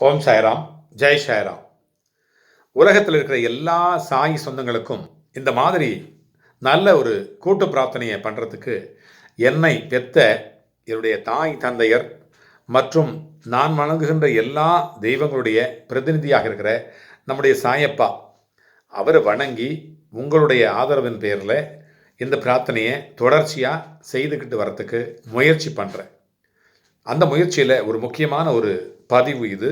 ஓம் சாய்ராம் ஜெய் சாய்ராம். உலகத்தில் இருக்கிற எல்லா சாய் சொந்தங்களுக்கும் இந்த மாதிரி நல்ல ஒரு கூட்டு பிரார்த்தனையை பண்ணுறதுக்கு என்னை பெத்த என்னுடைய தாய் தந்தையர் மற்றும் நான் வணங்குகின்ற எல்லா தெய்வங்களுடைய பிரதிநிதியாக இருக்கிற நம்முடைய சாயப்பா அவரை வணங்கி உங்களுடைய ஆதரவின் பேரில் இந்த பிரார்த்தனையை தொடர்ச்சியாக செய்துக்கிட்டு வரத்துக்கு முயற்சி பண்ணுறேன் அந்த முயற்சியில் ஒரு முக்கியமான ஒரு பதிவு இது.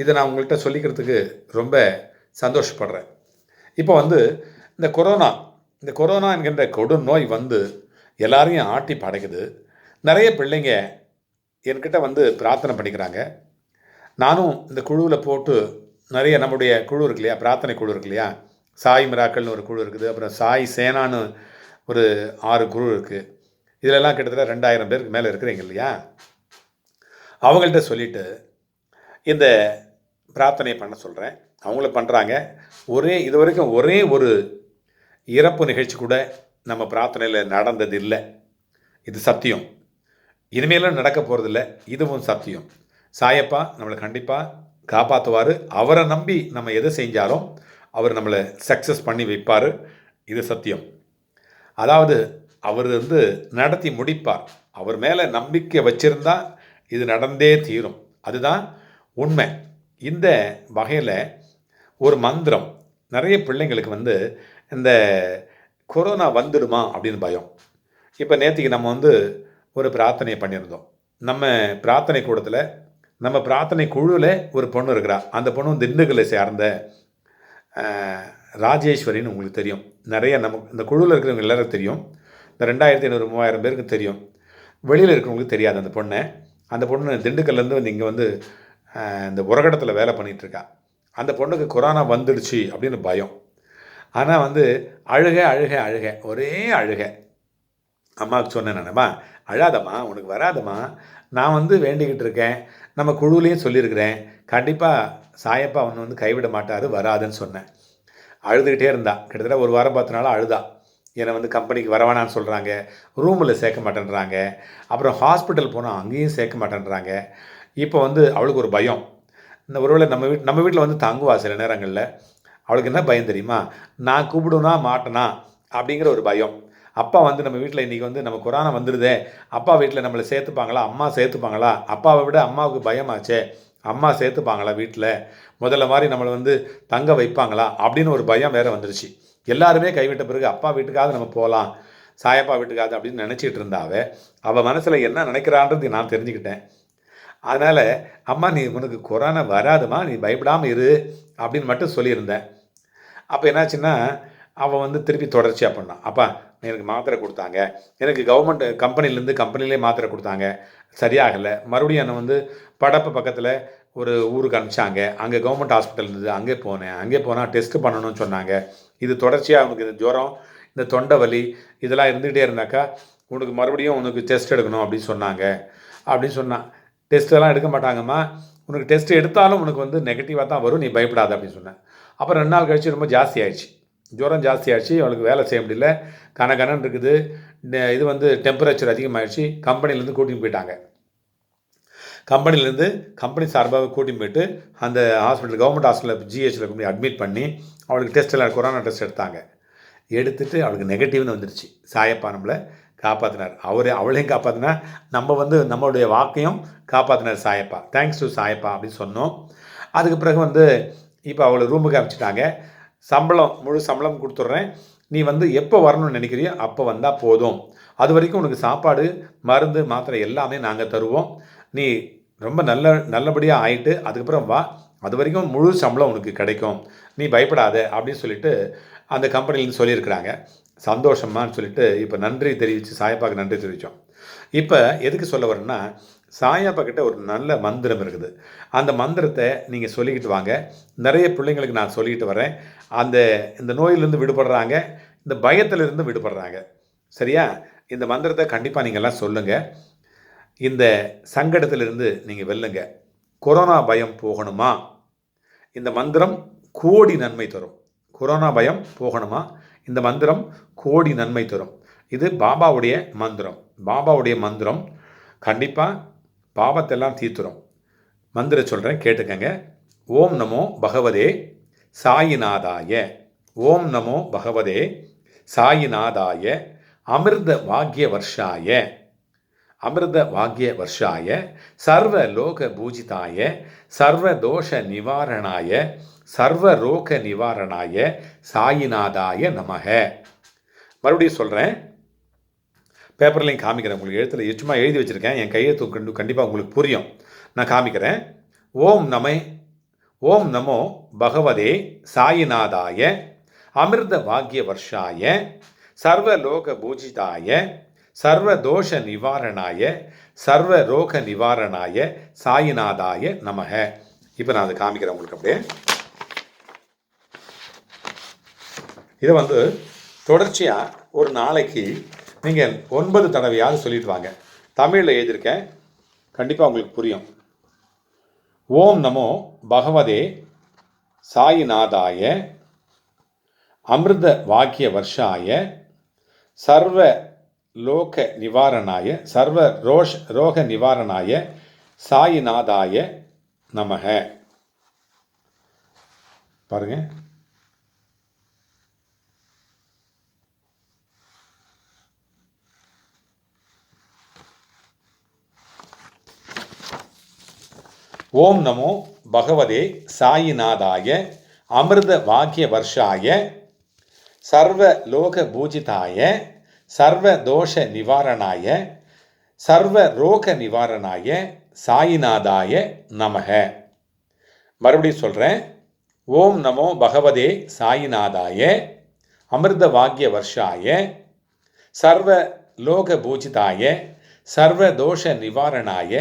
இதை நான் உங்கள்கிட்ட சொல்லிக்கிறதுக்கு ரொம்ப சந்தோஷப்படுறேன். இப்போ வந்து இந்த கொரோனா இந்த கொரோனா என்கின்ற கொடும் நோய் வந்து எல்லாரையும் ஆட்டி படைக்குது. நிறைய பிள்ளைங்க என்கிட்ட வந்து பிரார்த்தனை பண்ணிக்கிறாங்க. நானும் இந்த குழுவில் போட்டு நிறைய நம்முடைய குழு இருக்கு இல்லையா பிரார்த்தனை குழு இருக்கு இல்லையா சாய் மிராக்கள்னு ஒரு குழு இருக்குது அப்புறம் சாய் சேனான்னு ஒரு ஆறு குழு இருக்குது இதிலெல்லாம் கிட்டத்தட்ட ரெண்டாயிரம் பேருக்கு மேலே இருக்கிறீங்க இல்லையா? அவங்கள்ட்ட சொல்லிவிட்டு இந்த பிரார்த்தனை பண்ண சொல்கிறேன் அவங்கள பண்ணுறாங்க ஒரே இது வரைக்கும் ஒரே ஒரு இறப்பு நிகழ்ச்சி கூட நம்ம பிரார்த்தனையில் நடந்தது இல்லை இது சத்தியம். இனிமேலும் நடக்க போகிறதில்ல இதுவும் சத்தியம். சாயப்பா நம்மளை கண்டிப்பாக காப்பாற்றுவார் அவரை நம்பி நம்ம எதை செஞ்சாலும் அவர் நம்மளை சக்ஸஸ் பண்ணி வைப்பார். இது சத்தியம். அதாவது அவர் வந்து நடத்தி முடிப்பார். அவர் மேலே நம்பிக்கை வச்சிருந்தா இது நடந்தே தீரும். அதுதான் உண்மை. இந்த வகையில் ஒரு மந்திரம் நிறைய பிள்ளைங்களுக்கு வந்து இந்த கொரோனா வந்துடுமா அப்படின்னு பயம். இப்போ நேற்றுக்கு நம்ம வந்து ஒரு பிரார்த்தனை பண்ணியிருந்தோம். நம்ம பிரார்த்தனை கூடத்தில் நம்ம பிரார்த்தனை குழுவில் ஒரு பொண்ணு இருக்கிறா. அந்த பொண்ணு திண்டுக்கல்லை சேர்ந்த ராஜேஸ்வரின்னு உங்களுக்கு தெரியும். நிறைய நம்ம இந்த குழுவில் இருக்கிறவங்க எல்லாருக்கும் தெரியும். இந்த ரெண்டாயிரத்தி ஐநூறு மூவாயிரம் பேருக்கு தெரியும். வெளியில் இருக்கிறவங்களுக்கு தெரியாது அந்த பொண்ணை. அந்த பொண்ணு திண்டுக்கல்லேருந்து வந்து இங்கே வந்து இந்த உரகடத்தில் வேலை பண்ணிட்டு அந்த பொண்ணுக்கு கொரோனா வந்துடுச்சு அப்படின்னு பயம். ஆனால் வந்து அழுக அழுக அழுக ஒரே அழுக. அம்மாவுக்கு சொன்னேன் நானம்மா அழாதம்மா உனக்கு வராதம்மா. நான் வந்து வேண்டிக்கிட்டு இருக்கேன். நம்ம குழுவிலையும் சொல்லியிருக்கிறேன். கண்டிப்பாக சாயப்பா அவனை வந்து கைவிட மாட்டார் வராதுன்னு சொன்னேன். அழுதுகிட்டே இருந்தா. கிட்டத்தட்ட ஒரு வாரம் பத்து நாள் அழுதா. என்னை வந்து கம்பெனிக்கு வரவேணான்னு சொல்கிறாங்க ரூமில் சேர்க்க மாட்டேன்றாங்க. அப்புறம் ஹாஸ்பிட்டல் போனால் அங்கேயும் சேர்க்க மாட்டேன்றாங்க. இப்போ வந்து அவளுக்கு ஒரு பயம். இந்த ஒருவேளை நம்ம வீட் நம்ம வீட்டில் வந்து தங்குவா சில நேரங்களில். அவளுக்கு என்ன பயம் தெரியுமா? நான் கூப்பிடுனா மாட்டேனா அப்படிங்கிற ஒரு பயம். அப்பா வந்து நம்ம வீட்டில் இன்றைக்கி வந்து நம்ம கொரோனா வந்துடுதே அப்பா வீட்டில் நம்மளை சேர்த்துப்பாங்களா? அம்மா சேர்த்துப்பாங்களா? அப்பாவை விட அம்மாவுக்கு பயமாச்சே. அம்மா சேர்த்துப்பாங்களா வீட்டில் முதல்ல மாதிரி நம்மளை வந்து தங்க வைப்பாங்களா? அப்படின்னு ஒரு பயம் வேறு வந்துருச்சு. எல்லாருமே கைவிட்ட பிறகு அப்பா வீட்டுக்காவது நம்ம போகலாம் சாயப்பா வீட்டுக்காது அப்படின்னு நினச்சிட்டு இருந்தாவே அவள் மனசில் என்ன நினைக்கிறான்றது நான் தெரிஞ்சுக்கிட்டேன். அதனால் அம்மா நீ உனக்கு கொரோனா வராதுமா? நீ பயப்படாமல் இரு அப்படின்னு மட்டும் சொல்லியிருந்தேன். அப்போ என்னாச்சுன்னா அவள் வந்து திருப்பி தொடர்ச்சியாக பண்ணான் அப்பா எனக்கு மாத்திரை கொடுத்தாங்க. எனக்கு கவர்மெண்ட் கம்பெனிலேருந்து கம்பெனிலே மாத்திரை கொடுத்தாங்க. சரியாகலை. மறுபடியும் என்னை வந்து படப்பு பக்கத்தில் ஒரு ஊருக்கு அனுப்பிச்சாங்க. அங்கே கவர்மெண்ட் ஹாஸ்பிட்டல் இருந்தது. அங்கே போனேன். அங்கே போனால் டெஸ்ட் பண்ணணும்னு சொன்னாங்க. இது தொடர்ச்சியாக அவனுக்கு இந்த ஜுரம் இந்த தொண்டை வலி இதெல்லாம் இருந்துகிட்டே இருந்தாக்கா உனக்கு மறுபடியும் உனக்கு டெஸ்ட் எடுக்கணும் அப்படின்னு சொன்னாங்க. அப்படின்னு சொன்னான் டெஸ்ட் எல்லாம் எடுக்க மாட்டாங்கம்மா. உனக்கு டெஸ்ட் எடுத்தாலும் உனக்கு வந்து நெகட்டிவாக தான் வரும். நீ பயப்படாத அப்படின்னு சொன்னேன். அப்புறம் ரெண்டு நாள் கழிச்சு ரொம்ப ஜாஸ்தி ஆயிடுச்சு. ஜுரம் ஜாஸ்தி ஆயிடுச்சு. அவளுக்கு வேலை செய்ய முடியல. கன கனன் இருக்குது இது வந்து டெம்பரேச்சர் அதிகமாகிடுச்சு கம்பெனிலேருந்து கூட்டின்னு போயிட்டாங்க. கம்பெனிலேருந்து கம்பெனி சார்பாக கூட்டின்னு போயிட்டு அந்த ஹாஸ்பிட்டல் கவர்மெண்ட் ஹாஸ்பிட்டலில் ஜிஹெச்சில் கொண்டு அட்மிட் பண்ணி அவளுக்கு டெஸ்ட் எல்லாம் கொரோனா டெஸ்ட் எடுத்தாங்க. எடுத்துட்டு அவளுக்கு நெகட்டிவ்னு வந்துருச்சு. சாயப்பா நம்மளை காப்பாற்றினார் அவரே அவளையும் காப்பாற்றினா நம்ம வந்து நம்மளுடைய வாக்கையும் காப்பாற்றினார் சாயப்பா. தேங்க்ஸ் டு சாயப்பா அப்படின்னு சொன்னோம். அதுக்கு பிறகு வந்து இப்போ அவளை ரூமுக்கு அனுப்பிச்சிட்டாங்க. சம்பளம் முழு சம்பளம் கொடுத்துட்றேன். நீ வந்து எப்போ வரணும்னு நினைக்கிறியோ அப்போ வந்தால் போதும். அது வரைக்கும் உனக்கு சாப்பாடு மருந்து மாத்திரை எல்லாமே நாங்கள் தருவோம். நீ ரொம்ப நல்ல நல்லபடியாக ஆயிட்டு அதுக்கப்புறம் வா. அது வரைக்கும் முழு சம்பளம் உனக்கு கிடைக்கும். நீ பயப்படாத அப்படின்னு சொல்லிட்டு அந்த கம்பெனிலேருந்து சொல்லியிருக்கிறாங்க. சந்தோஷமான்னு சொல்லிட்டு இப்போ நன்றி தெரிவித்து சாயப்பாக்கு நன்றி தெரிவித்தோம் இப்போ எதுக்கு சொல்ல வரேன்னா சாயப்பா கிட்ட ஒரு நல்ல மந்திரம் இருக்குது. அந்த மந்திரத்தை நீங்கள் சொல்லிக்கிட்டு வாங்க. நிறைய பிள்ளைங்களுக்கு நான் சொல்லிக்கிட்டு வரேன். அந்த இந்த நோயிலிருந்து விடுபடுறாங்க. இந்த பயத்திலிருந்து விடுபடுறாங்க. சரியா? இந்த மந்திரத்தை கண்டிப்பாக நீங்கள்லாம் சொல்லுங்கள் இந்த சங்கடத்திலிருந்து நீங்கள் வெல்லுங்க. கொரோனா பயம் போகணுமா? இந்த மந்திரம் கோடி நன்மை தரும். கொரோனா பயம் போகணுமா? இந்த மந்திரம் கோடி நன்மை தரும். இது பாபாவுடைய மந்திரம். பாபாவுடைய மந்திரம் கண்டிப்பாக பாபத்தெல்லாம் தீர்த்துரும். மந்திர சொல்கிறேன் கேட்டுக்கங்க. ஓம் நமோ பகவதே சாயிநாதாய. ஓம் நமோ பகவதே சாயிநாதாய. அமிர்த வாக்கிய வர்ஷாய அமிர்த வாக்கிய வர்ஷாய சர்வ லோக பூஜிதாய சர்வ தோஷ நிவாரணாய சர்வ ரோக நிவாரணாய சாயிநாதாய நமக. மறுபடியும் சொல்கிறேன் பேப்பர்லையும் காமிக்கிறேன் உங்களுக்கு எழுத்தில். சும்மா எழுதி வச்சுருக்கேன். என் கையெழுத்து கண்டு கண்டிப்பாக உங்களுக்கு புரியும். நான் காமிக்கிறேன். ஓம் நமை ஓம் நமோ பகவதே சாயிநாதாய அமிர்த வாக்கிய வர்ஷாய சர்வலோக பூஜிதாய சர்வ தோஷ நிவாரணாய சர்வ ரோக நிவாரணாய சாயிநாதாய நமக. இப்போ நான் அதை காமிக்கிறேன் உங்களுக்கு அப்படியே. இதை வந்து தொடர்ச்சியாக ஒரு நாளைக்கு நீங்கள் ஒன்பது தடவையாவது சொல்லிட்டு வாங்க. தமிழில் எழுதியிருக்கேன். கண்டிப்பாக உங்களுக்கு புரியும். ஓம் நமோ பகவதே சாயிநாதாய அமிர்த வாக்கிய வர்ஷாய சர்வ லோக நிவாரணாய சர்வ ரோஷ் ரோக நிவாரணாய சாயிநாதாய நமக. பாருங்கள் ஓம் நமோ பகவதே சாயிநாதாய அமிர்த வாக்கிய வர்ஷாய சர்வ லோக பூஜிதாய சர்வ தோஷ நிவாரணாய சர்வ ரோக நிவாரணாய சாயிநாதாய நமக. மறுபடியும் சொல்கிறேன் ஓம் நமோ பகவதே சாயிநாதாய அமிர்த வாக்கிய வர்ஷாய சர்வ லோக பூஜிதாய சர்வ தோஷ நிவாரணாய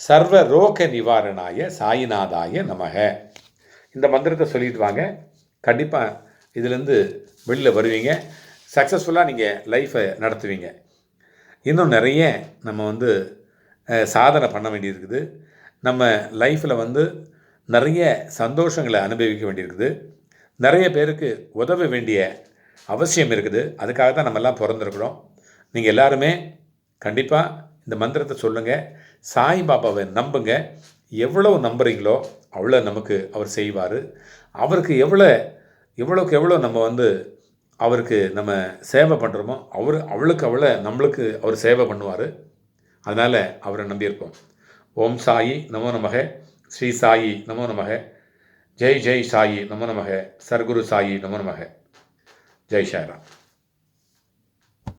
சர்வ ரோக நிவாரணாய சாயிநாதாய நமக. இந்த மந்திரத்தை சொல்லிட்டு வாங்க. கண்டிப்பாக இதுலேருந்து வெளியில் வருவீங்க. சக்ஸஸ்ஃபுல்லாக நீங்கள் லைஃப்பை நடத்துவீங்க. இன்னும் நிறைய நம்ம வந்து சாதனை பண்ண வேண்டியிருக்குது. நம்ம லைஃப்பில் வந்து நிறைய சந்தோஷங்களை அனுபவிக்க வேண்டியிருக்குது. நிறைய பேருக்கு உதவ வேண்டிய அவசியம் இருக்குது. அதுக்காக தான் நம்மெல்லாம் பிறந்திருக்கிறோம். நீங்கள் எல்லாருமே கண்டிப்பாக இந்த மந்திரத்தை சொல்லுங்கள் சாய் பாபாவை நம்புங்க. எவ்வளோ நம்புறீங்களோ அவ்வளோ நமக்கு அவர் செய்வார். அவருக்கு எவ்வளோ எவ்வளோக்கு எவ்வளோ நம்ம வந்து அவருக்கு நம்ம சேவை பண்ணுறோமோ அவர் அவளுக்கு அவளை நம்மளுக்கு அவர் சேவை பண்ணுவார். அதனால் அவரை நம்பியிருப்போம். ஓம் சாயி நமோ நமக. ஸ்ரீ சாயி நமோ நமக. ஜெய் ஜெய் சாயி நமோ நமக. சர்க்குரு சாயி நமோ நமக. ஜெய் ஷாய்ராம்